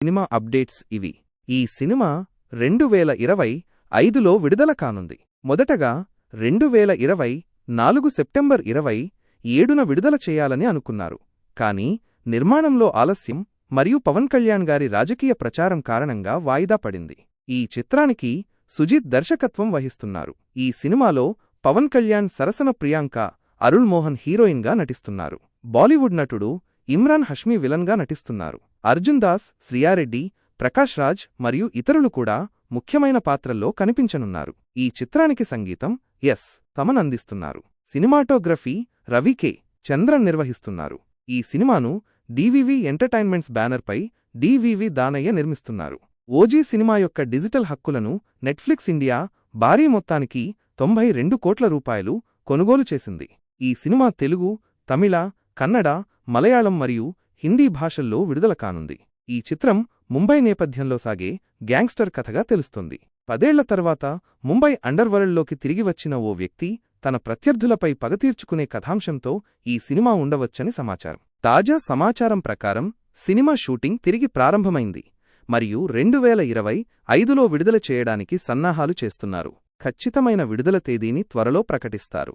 Cinema updates ఇవి. ఈ cinema రెండు వేల ఇరవై ఐదులో విడుదల కానుంది. మొదటగా రెండు వేల ఇరవై నాలుగు సెప్టెంబర్ ఇరవై ఏడున విడుదల చేయాలని అనుకున్నారు. కానీ నిర్మాణంలో ఆలస్యం మరియు పవన్ కళ్యాణ్ గారి రాజకీయ ప్రచారం కారణంగా వాయిదా పడింది. ఈ చిత్రానికి సుజిత్ దర్శకత్వం వహిస్తున్నారు. ఈ సినిమాలో పవన్ కళ్యాణ్ సరసన ప్రియాంక అరుణ్ మోహన్ హీరోయిన్గా నటిస్తున్నారు. బాలీవుడ్ నటుడు ఇమ్రాన్ హష్మీ విలన్గా నటిస్తున్నారు. అర్జున్ దాస్ శ్రియారెడ్డి ప్రకాష్ రాజ్ మరియు ఇతరులు కూడా ముఖ్యమైన పాత్రల్లో కనిపించనున్నారు. ఈ చిత్రానికి సంగీతం ఎస్ తమన్ అందిస్తున్నారు సినిమాటోగ్రఫీ రవికే చంద్రన్ నిర్వహిస్తున్నారు. ఈ సినిమాను డివివి ఎంటర్టైన్మెంట్స్ బ్యానర్పై డివివి దానయ్య నిర్మిస్తున్నారు. ఓజీ సినిమా యొక్క డిజిటల్ హక్కులను నెట్ఫ్లిక్స్ ఇండియా భారీ మొత్తానికి తొంభై రెండు కోట్ల రూపాయలు కొనుగోలు చేసింది. ఈ సినిమా తెలుగు తమిళ కన్నడ మలయాళం మరియు హిందీ భాషల్లో విడుదల కానుంది. ఈ చిత్రం ముంబై నేపథ్యంలో సాగే గ్యాంగ్స్టర్ కథగా తెలుస్తుంది. పదేళ్ళ తర్వాత ముంబై అండర్వరల్డ్లోకి తిరిగి వచ్చిన ఓ వ్యక్తి తన ప్రత్యర్థులపై పగతీర్చుకునే కథాంశంతో ఈ సినిమా ఉండవచ్చని సమాచారం. తాజా సమాచారం ప్రకారం సినిమా షూటింగ్ తిరిగి ప్రారంభమైంది మరియు రెండు వేల ఇరవై ఐదులో విడుదల చేయడానికి సన్నాహాలు చేస్తున్నారు. ఖచ్చితమైన విడుదల తేదీని త్వరలో ప్రకటిస్తారు.